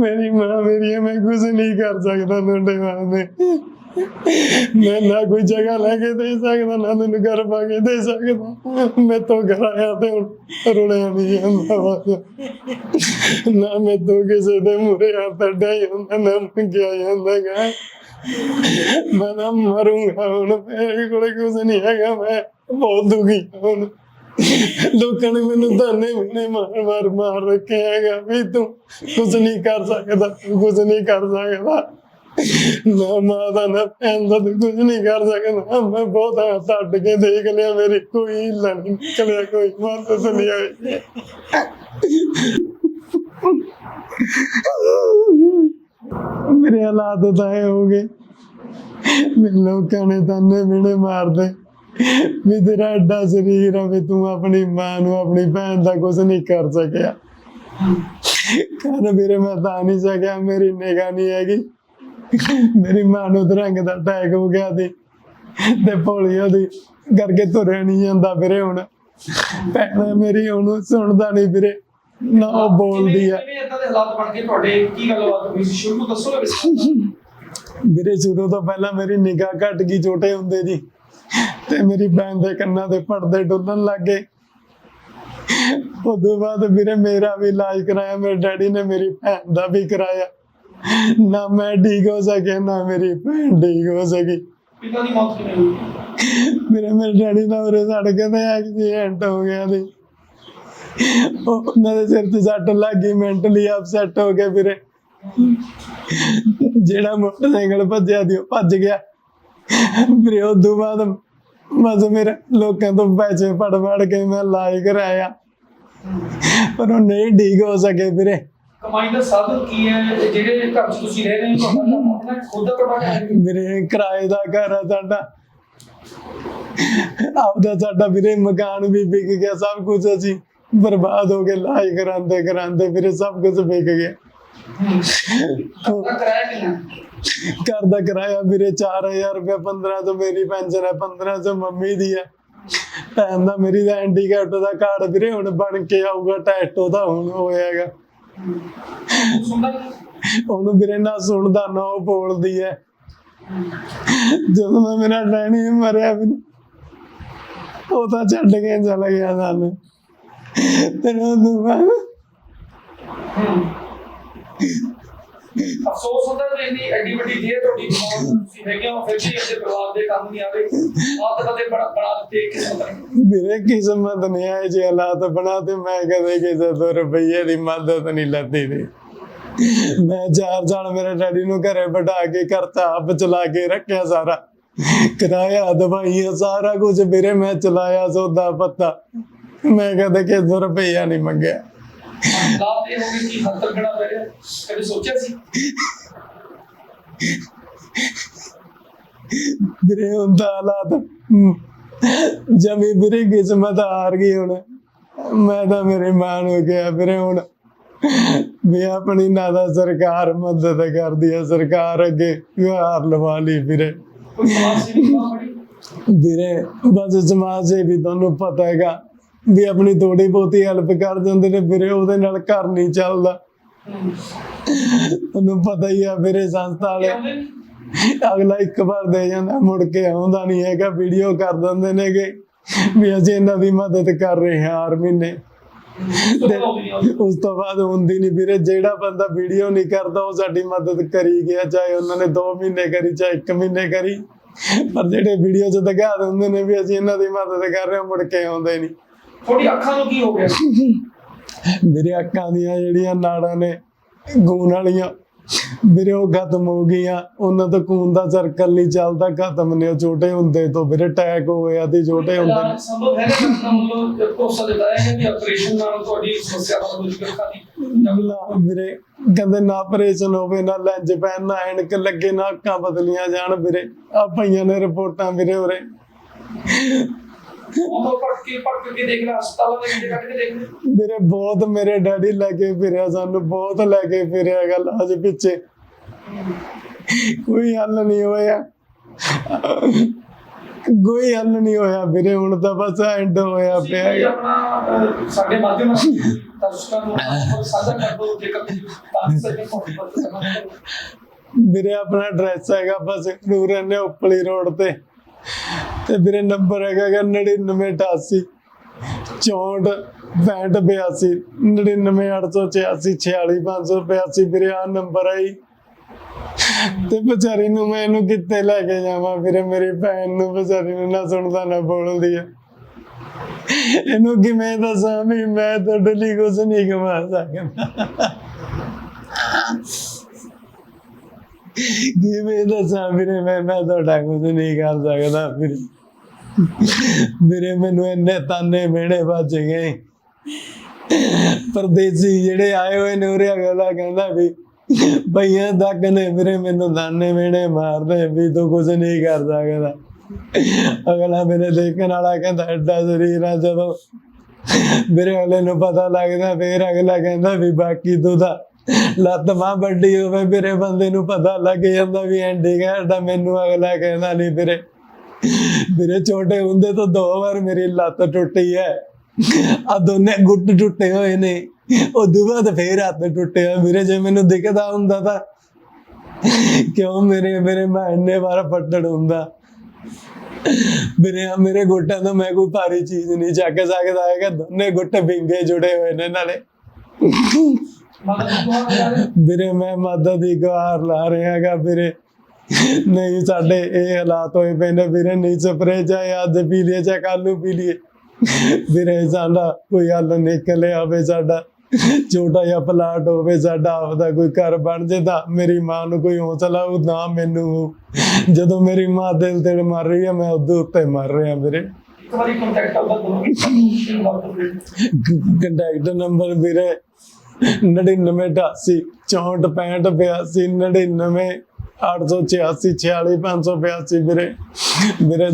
ਮੇਰੀ ਮਾਂ ਮੇਰੀ ਹੈ, ਮੈਂ ਕੁਝ ਨਹੀਂ ਕਰ ਸਕਦਾ ਤੁਹਾਡੇ ਵਾਸਤੇ ਮੈਂ। ਨਾ ਕੋਈ ਜਗ੍ਹਾ ਲੈ ਕੇ ਦੇ ਸਕਦਾ ਨਾ ਤੈਨੂੰ ਘਰ ਪਾ ਕੇ ਦੇ ਸਕਦਾ। ਮੈਂ ਤੋਂ ਕਰਾਇਆ ਤੇ ਹੁਣ ਰੁਲਿਆ ਨਹੀਂ ਜਾਂਦਾ ਬਸ। ਨਾ ਮੈਂ ਤੋਂ ਕਿਸੇ ਦੇ ਮੂਰੇ ਹੱਥ ਅੱਡਿਆ ਜਾਂਦਾ ਨਾ ਮੰਗਿਆ ਜਾਂਦਾ ਗਾ ਮੈਂ ਨਾ ਮਰੂੰਗਾ ਹੁਣ ਮੇਰੇ ਕੋਲ ਕੁਝ ਨਹੀਂ ਹੈਗਾ ਮੈਂ ਬਹੁਤ ਦੁਖੀ ਹਾਂ ਹੁਣ। ਲੋਕਾਂ ਨੇ ਮੈਨੂੰ ਤਾਨੇ ਮੈਨੇ ਮਾਰ ਮਾਰ ਮਾਰ ਰੱਖਿਆ ਹੈਗਾ। ਵੀ ਤੂੰ ਕੁਝ ਨਹੀਂ ਕਰ ਸਕਦਾ, ਤੂੰ ਕੁਝ ਨਹੀਂ ਕਰ ਸਕਦਾ। ਨਾ ਮਾਂ ਦਾ, ਨਾ ਭੈਣ ਦਾ ਤੂੰ ਕੁਝ ਨਹੀਂ ਕਰ ਸਕਦਾ। ਮੈਂ ਬਹੁਤ ਹੱਥ ਅੱਡ ਕੇ ਦੇਖ ਲਿਆ ਮੇਰੀ ਕੋਈ ਹਿੱਲਾ ਨਹੀਂ ਨਿਕਲਿਆ, ਕੋਈ ਮਦਦ ਨਹੀਂ ਆਈ ਮੇਰੇ ਹਾਲਾਤ ਤਾਂ ਇਹ ਹੋ ਗਏ। ਲੋਕਾਂ ਨੇ ਤਾਨੇ ਮਿਹਣੇ ਮਾਰਦੇ। ਵੀ ਤੇਰਾ ਐਡਾ ਸਰੀਰ ਆ ਵੀ ਤੂੰ ਆਪਣੀ ਮਾਂ ਨੂੰ ਆਪਣੀ ਭੈਣ ਦਾ ਕੁਝ ਨਹੀਂ ਕਰ ਸਕਿਆ। ਕਹਿੰਦਾ ਵੀਰੇ ਮੈਂ ਤਾਂ ਨਹੀਂ ਸਕਿਆ ਮੇਰੀ ਨਿਗਾਹ ਨਹੀਂ ਹੈਗੀ। ਮੇਰੀ ਮਾਂ ਨੂੰ ਦਰੰਗ ਦਾ ਅਟੈਕ ਹੋ ਗਿਆ ਸੀ ਤੇ ਪੋਲੀਓ ਦੀ ਕਰਕੇ ਤੁਰਿਆ ਨਹੀਂ ਜਾਂਦਾ ਵੀਰੇ ਹੁਣ। ਭੈਣ ਮੇਰੀ ਉਹਨੂੰ ਸੁਣਦਾ ਨਹੀਂ ਵੀਰੇ ਨਾ ਉਹ ਬੋਲਦੀ ਆ। ਕਿਵੇਂ ਇਦਾਂ ਦੇ ਹਾਲਾਤ ਬਣ ਗਏ ਤੁਹਾਡੇ? ਕੀ ਗੱਲਬਾਤ ਹੋਈ ਸੀ? ਸ਼ੁਰੂ ਤੋਂ ਦੱਸੋਗੇ ਵਿਸਥਾਰ ਵੀਰੇ ਸ਼ੁਰੂ ਤੋਂ ਪਹਿਲਾਂ ਮੇਰੀ ਨਿਗਾਹ ਘਟ ਗਈ ਛੋਟੇ ਹੁੰਦੇ ਜੀ ਤੇ ਮੇਰੀ ਭੈਣ ਦੇ ਕੰਨਾਂ ਦੇ ਪਰਦੇ ਡੁੱਲਣ ਲੱਗ ਗਏ। ਉਦੋਂ ਬਾਅਦ ਵੀਰੇ ਮੇਰਾ ਵੀ ਇਲਾਜ ਕਰਾਇਆ ਮੇਰੇ ਡੈਡੀ ਨੇ ਮੇਰੀ ਭੈਣ ਦਾ ਵੀ ਕਰਾਇਆ। ਨਾ ਮੈਂ ਠੀਕ ਹੋ ਸਕਿਆ ਨਾ ਮੇਰੀ ਭੈਣ ਠੀਕ ਹੋ ਸਕੀ। ਪਿਤਾ ਦੀ ਮੌਤ ਕਿਵੇਂ ਹੋਈ? ਮੇਰੇ ਮੇਰੇ ਡੈਡੀ ਦਾ ਉਰੇ ਸੜਕ ਤੇ ਐਕਸੀਡੈਂਟ ਹੋ ਗਿਆ ਸੀ। ਉਹ ਉਹਨਾਂ ਦੇ ਸਿਰ ਤੇ ਸੱਟ ਲੱਗ ਗਈ ਮੈਂਟਲੀ ਅਪਸੈਟ ਹੋ ਗਏ ਵੀਰੇ। ਜਿਹੜਾ ਮੋਟਰਸਾਈਕਲ ਭੱਜਿਆ ਦੀ ਉਹ ਭੱਜ ਗਿਆ। ਵੀਰੇ ਤੋਂ ਬਾਅਦ ਬਸ ਮੇਰੇ ਲੋਕਾਂ ਤੋਂ ਪੈਸੇ ਫੜ ਫੜ ਕੇ ਮੈਂ ਇਲਾਜ ਕਰਾਇਆ ਪਰ ਉਹ ਨਹੀਂ ਠੀਕ ਹੋ ਸਕੇ ਵੀਰੇ। ਕਮਾਈ ਦਾ ਸਾਧਨ ਕੀ ਹੈ? ਜਿਹੜੇ ਘਰ 'ਚ ਤੁਸੀਂ ਰਹਿ ਰਹੇ ਹੋ ਤੁਹਾਡਾ ਖੁਦ ਦਾ ਤੁਹਾਡਾ ਘਰ ਹੈ। ਵੀਰੇ ਕਿਰਾਏ ਦਾ ਘਰ ਆ ਸਾਡਾ। ਆਪਦਾ ਸਾਡਾ ਵੀਰੇ ਮਕਾਨ ਵੀ ਵਿਕ ਗਿਆ ਸਭ ਕੁਝ ਅਸੀਂ ਬਰਬਾਦ ਹੋ ਗਏ ਲਾਈ ਕਰਾਂਦੇ ਕਰਾਂਦੇ ਵੀਰੇ ਸਭ ਕੁਝ ਵਿਕ ਗਿਆ। ਘਰ ਦਾ ਕਿਰਾਇਆ ਵੀਰੇ 4000 ਰੁਪਏ 15 ਮੇਰੀ ਪੈਨਸ਼ਨ ਹੈ 15 ਮੰਮੀ ਦੀ ਹੈ। ਭੈਣ ਦਾ ਮੇਰੀ ਦਾ ਹੈਂਡੀਕੈਪਟ ਦਾ ਕਾਰਡ ਵੀਰੇ, ਹੁਣ ਬਣ ਕੇ ਆਊਗਾ ਟੈਸਟ ਉਹਦਾ ਹੁਣ ਹੋਇਆਗਾ। ਸੁਣਦਾ ਉਹਨੂੰ ਵੀਰੇ ਨਾ ਸੁਣਦਾ, ਨਾ ਉਹ ਬੋਲਦੀ ਹੈ। ਜਦੋਂ ਦਾ ਮੇਰਾ ਡੈਡੀ ਮਰਿਆ ਵੀ ਉਹ ਤਾਂ ਛੱਡ ਕੇ ਚਲਾ ਗਿਆ ਸਾਨੂੰ। ਤੇ ਉਹਨੂੰ ਬਾਅਦ ਅਫਸੋਸ ਹੁੰਦਾ ਕਿ ਇੰਨੀ ਐਡੀ ਵੱਡੀ ਦੇਰ ਤੁਹਾਡੀ ਕਮਾਉਣ ਤੁਸੀਂ ਹੈਗੇ ਹੋ, ਫਿਰ ਵੀ ਅੱਗੇ ਪਰਿਵਾਰ ਦੇ ਕੰਮ ਨਹੀਂ ਆ ਆਦਤ ਕਦੇ ਬਣਾ ਬਣਾ ਦਿੱਤੇ ਕਿਸਮਤ ਨੇ ਕਿਸਮਤ ਨਹੀਂ ਆਏ ਜੇ ਹਾਲਾਤ ਬਣਾ ਤੇ ਮੈਂ ਕਦੇ ਕਿਸੇ ਤੋਂ ਰੁਪਈਏ ਦੀ ਮਦਦ ਨਹੀਂ ਲੱਤੀ ਦੀ ਮੈਂ ਚਾਰ ਜਾਣ ਮੇਰੇ ਡੈਡੀ ਨੂੰ ਘਰੇ ਬਿਠਾ ਕੇ ਕਰਤਾ, ਆਪ ਚਲਾ ਕੇ ਰੱਖਿਆ ਸਾਰਾ। ਕਿਰਾਇਆ, ਦਵਾਈਆਂ, ਸਾਰਾ ਕੁਝ ਵੀਰੇ ਮੈਂ ਚਲਾਇਆ ਸੌਦਾ ਪੱਤਾ। ਮੈਂ ਕਦੇ ਕਿਸੇ ਤੋਂ ਰੁਪਈਆ ਨਹੀਂ ਮੰਗਿਆ। ਹਾਲਾਤ ਇਹ ਹੋ ਗਏ ਕਿ ਹੱਥ ਲੱਗਣਾ ਪੈ ਰਿਹਾ? ਕਦੇ ਸੋਚਿਆ ਸੀ? ਵੀਰੇ ਹੁੰਦਾ ਹਾਲਾਤ ਜਮੀ ਵੀਰੇ ਕਿਸਮਤ ਹਾਰ ਗਈ ਹੁਣ। ਮੈਂ ਤਾਂ ਮੇਰੇ ਮਾਂ ਨੂੰ ਕਿਹਾ ਵੀਰੇ ਹੁਣ ਵੀ ਆਪਣੀ ਨਾ ਦਾ ਸਰਕਾਰ ਮਦਦ ਕਰਦੀ ਹੈ ਸਰਕਾਰ ਅੱਗੇ ਗੁਹਾਰ ਲਵਾ ਲਈ ਵੀਰੇ। ਵੀਰੇ ਬਸ ਸਮਾਜ ਸੇਵੀ ਤੁਹਾਨੂੰ ਪਤਾ ਹੈਗਾ ਵੀ ਆਪਣੀ ਥੋੜੀ ਬਹੁਤੀ ਹੈਲਪ ਕਰ ਦਿੰਦੇ ਨੇ, ਵੀਰੇ ਉਹਦੇ ਨਾਲ ਘਰ ਨਹੀਂ ਚੱਲਦਾ। ਤੁਹਾਨੂੰ ਪਤਾ ਹੀ ਆ, ਵੀਰੇ ਸੰਸਥਾ ਵਾਲੇ ਅਗਲਾ ਇੱਕ ਵਾਰ ਦੇ ਜਾਂਦਾ, ਮੁੜ ਕੇ ਆਉਂਦਾ ਨਹੀਂ ਹੈਗਾ ਵੀਡੀਓ ਕਰ ਦਿੰਦੇ ਨੇਗੇ ਵੀ ਅਸੀਂ ਇਹਨਾਂ ਦੀ ਮਦਦ ਕਰ ਰਹੇ ਹਾਂ ਹਰ ਮਹੀਨੇ। ਕਦੋਂ ਉਸ ਤੋਂ ਬਾਅਦ ਹੁੰਦੀ ਨਹੀਂ ਵੀਰੇ, ਜਿਹੜਾ ਬੰਦਾ ਵੀਡੀਓ ਨਹੀਂ ਕਰਦਾ, ਉਹ ਸਾਡੀ ਮਦਦ ਕਰੀ ਗਿਆ, ਚਾਹੇ ਉਹਨਾਂ ਨੇ 2 ਮਹੀਨੇ ਕਰੀ, ਚਾਹੇ 1 ਮਹੀਨੇ ਕਰੀ। ਪਰ ਜਿਹੜੇ ਵੀਡੀਓ 'ਚ ਦਿਖਾ ਦਿੰਦੇ ਨੇ ਵੀ ਅਸੀਂ ਇਹਨਾਂ ਦੀ ਮਦਦ ਕਰ ਰਹੇ ਹਾਂ, ਮੁੜ ਕੇ ਆਉਂਦੇ ਨਹੀਂ। ਤੁਹਾਡੀ ਅੱਖਾਂ ਨੂੰ ਕੀ ਹੋ ਗਿਆ? ਮੇਰੇ ਅੱਖਾਂ ਦੀਆਂ ਜਿਹੜੀਆਂ ਨਾੜਾਂ ਨੇ ਗੂਣ ਵਾਲੀਆਂ ਵੀਰੇ ਉਹ ਖਤਮ ਹੋ ਗਈਆਂ। ਉਹਨਾਂ ਤੋਂ ਖੂਨ ਦਾ ਸਰਕਲ ਨਹੀਂ ਚੱਲਦਾ ਖਤਮ ਨੇ ਉਹ ਛੋਟੇ ਹੁੰਦੇ ਤੋਂ। ਵੀਰੇ ਅਟੈਕ ਹੋਇਆ ਤੇ ਛੋਟੇ ਹੁੰਦੇ। ਨੇ ਸੰਭਵ ਹੈ ਕਿ ਵੱਲੋਂ ਭਰੋਸਾ ਦਿੱਤਾ ਹੈ ਕਿ ਆਪਰੇਸ਼ਨ ਨਾਲ ਤੁਹਾਡੀ ਸਮੱਸਿਆ ਹੱਲ ਹੋ ਜੂਗੀ ਨਾ ਵੀਰੇ ਕਹਿੰਦੇ ਨਾ ਆਪਰੇਸ਼ਨ ਹੋਵੇ ਨਾ ਲੈਂਜ ਪੈਣ ਨਾ ਐਨਕ ਲੱਗੇ ਨਾ ਅੱਖਾਂ ਬਦਲੀਆਂ ਜਾਣ ਵੀਰੇ। ਆ ਪਈਆਂ ਨੇ ਰਿਪੋਰਟਾਂ ਵੀਰੇ ਉਰੇ। ਉਹ ਪੜ ਕੇ ਪੜ ਕੇ ਦੇਖ ਲੈ ਹਸਪਤਾਲਾਂ ਦੇ ਵਿੱਚ ਕੱਢ ਕੇ ਦੇਖ ਲੈ। ਵੀਰੇ ਬਹੁਤ ਮੇਰੇ ਡੈਡੀ ਲੈ ਕੇ ਫਿਰਿਆ ਸਾਨੂੰ ਬਹੁਤ ਲੈ ਕੇ ਫਿਰਿਆ ਗੱਲ ਅੱਜ ਪਿੱਛੇ। ਕੋਈ ਹੱਲ ਨਹੀਂ ਹੋਇਆ। ਕੋਈ ਹੱਲ ਨਹੀਂ ਹੋਇਆ ਵੀਰੇ ਹੁਣ ਤਾਂ ਬਸ ਐਂਡ ਹੋਇਆ ਪਿਆ। ਆਪਣਾ ਸਾਡੇ ਮਾਧਿਅਮ ਨਾਲ ਦਰਸ਼ਕਾਂ ਨੂੰ ਸਾਂਝਾ ਕਰ ਦਿਓ ਜੇਕਰ ਸਕੇ ਤੁਹਾਡੀ ਪਤਾ ਵੀਰੇ ਆਪਣਾ ਐਡਰੈਸ ਹੈਗਾ ਬਸ ਨੂਰ ਰਹਿੰਦੇ ਉਪਲੀ ਰੋਡ ਤੇ। ਤੇ ਵੀਰੇ ਨੰਬਰ ਹੈਗਾ ਗਾ 9988 64 65 82 99886 46582 ਵੀਰੇ ਆ ਨੰਬਰ ਆਈ ਤੇ ਵਿਚਾਰੀ ਨੂੰ ਮੈਂ ਇਹਨੂੰ ਕਿੱਥੇ ਲੈ ਕੇ ਜਾਵਾਂ ਵੀਰੇ, ਮੇਰੀ ਭੈਣ ਨੂੰ ਵਿਚਾਰੀ ਨੂੰ ਨਾ ਸੁਣਦਾ, ਨਾ ਬੋਲਦੀ ਹੈ। ਇਹਨੂੰ ਕਿਵੇਂ ਦੱਸਾਂ ਵੀ ਮੈਂ ਤੁਹਾਡੇ ਲਈ ਕੁਝ ਨਹੀਂ ਕਮਾ ਸਕਦਾ। ਕਿਵੇਂ ਦੱਸਾਂ ਵੀਰੇ, ਮੈਂ ਮੈਂ ਤੁਹਾਡਾ ਕੁਝ ਨਹੀਂ ਕਰ ਸਕਦਾ ਵੀਰੇ। ਵੀਰੇ, ਮੈਨੂੰ ਇੰਨੇ ਤਾਨੇ ਮਿਹਣੇ ਵੱਜ ਗਏ। ਪਰਦੇਸੀ ਜਿਹੜੇ ਆਏ ਹੋਏ ਨੇ ਉਰੇ ਅਗਲਾ ਕਹਿੰਦਾ ਵੀ ਭਈਆ ਤੱਕ ਨੇ ਵੀਰੇ, ਮੈਨੂੰ ਤਾਨੇ ਮਿਹਣੇ ਮਾਰਦੇ ਵੀ ਤੂੰ ਕੁਝ ਨਹੀਂ ਕਰ ਸਕਦਾ। ਅਗਲਾ ਮੇਰੇ ਦੇਖਣ ਵਾਲਾ ਕਹਿੰਦਾ, ਐਡਾ ਸਰੀਰ ਆ ਜਦੋਂ। ਮੇਰੇ ਅਗਲੇ ਨੂੰ ਪਤਾ ਲੱਗਦਾ, ਫੇਰ ਅਗਲਾ ਕਹਿੰਦਾ ਵੀ ਬਾਕੀ ਤੂੰ ਤਾਂ ਲੱਤ ਮਾਂ ਵੱਡੀ ਹੋਵੇ, ਮੇਰੇ ਬੰਦੇ ਨੂੰ ਪਤਾ ਲੱਗ ਜਾਂਦਾ ਵੀ ਐਂਡੀ ਕਹਿੰਦਾ ਮੈਨੂੰ ਅਗਲਾ ਕਹਿੰਦਾ ਨਹੀਂ ਵੀਰੇ। ਵੀਰੇ ਛੋਟੇ ਹੁੰਦੇ ਤੋਂ ਦੋ ਵਾਰ ਮੇਰੀ ਲੱਤ ਟੁੱਟੀ ਹੈ। ਆ ਦੋਨੇ ਗੁੱਟ ਟੁੱਟੇ ਹੋਏ ਨੇ। ਉਹ ਬਾਅਦ ਫੇਰ ਹੱਥ ਟੁੱਟਿਆ। ਵੀਰੇ ਜੇ ਮੈਨੂੰ ਦਿਖਦਾ ਹੁੰਦਾ ਤਾਂ ਕਿਉਂ ਮੇਰੇ ਮੇਰੇ ਮੈਂ ਇੰਨੇ ਵਾਰ ਫੱਟੜ ਹੁੰਦਾ? ਵੀਰੇ ਮੇਰੇ ਗੁੱਟਾਂ ਤੋਂ ਮੈਂ ਕੋਈ ਭਾਰੀ ਚੀਜ਼ ਨਹੀਂ ਚੱਕ ਸਕਦਾ ਹੈਗਾ। ਦੋਨੇ ਗੁੱਟ ਵਿੰਗੇ ਜੁੜੇ ਹੋਏ ਨੇ ਨਾਲੇ। ਵੀਰੇ ਮੈਂ ਮਦਦ ਦੀ ਗੁਹਾਰ ਲਾ ਰਿਹਾ ਹੈਗਾ ਵੀਰੇ। ਨਹੀਂ ਸਾਡੇ ਇਹ ਹਾਲਾਤ ਹੋਏ ਪਏ ਨੇ ਵੀਰੇ। ਨਹੀਂ ਸਪਰੇ ਚਾਹੇ ਅੱਜ ਪੀ ਲਈਏ ਚਾਹੇ ਕੱਲ ਨੂੰ ਪੀ ਲਈਏ। ਵੀਰੇ ਸਾਡਾ ਕੋਈ ਹੱਲ ਨਿਕਲੇ ਆਵੇ ਸਾਡਾ। ਛੋਟਾ ਜਿਹਾ ਪਲਾਟ ਹੋਵੇ ਸਾਡਾ ਆਪਦਾ ਕੋਈ ਘਰ ਬਣ ਜੇ ਤਾਂ ਮੇਰੀ ਮਾਂ ਨੂੰ ਕੋਈ ਹੌਸਲਾ ਉਹ ਨਾ ਮੈਨੂੰ। ਜਦੋਂ ਮੇਰੀ ਮਾਂ ਦਿਲ ਤੇ ਮਰ ਰਹੀ ਹੈ ਮੈਂ ਉਹਦੇ ਉੱਤੇ ਮਰ ਰਿਹਾ ਵੀਰੇ। ਕੰਟੈਕਟ ਨੰਬਰ ਵੀਰੇ 9988 64 65 82 99 886 46582 ਵੀਰੇ। ਵੀਰੇ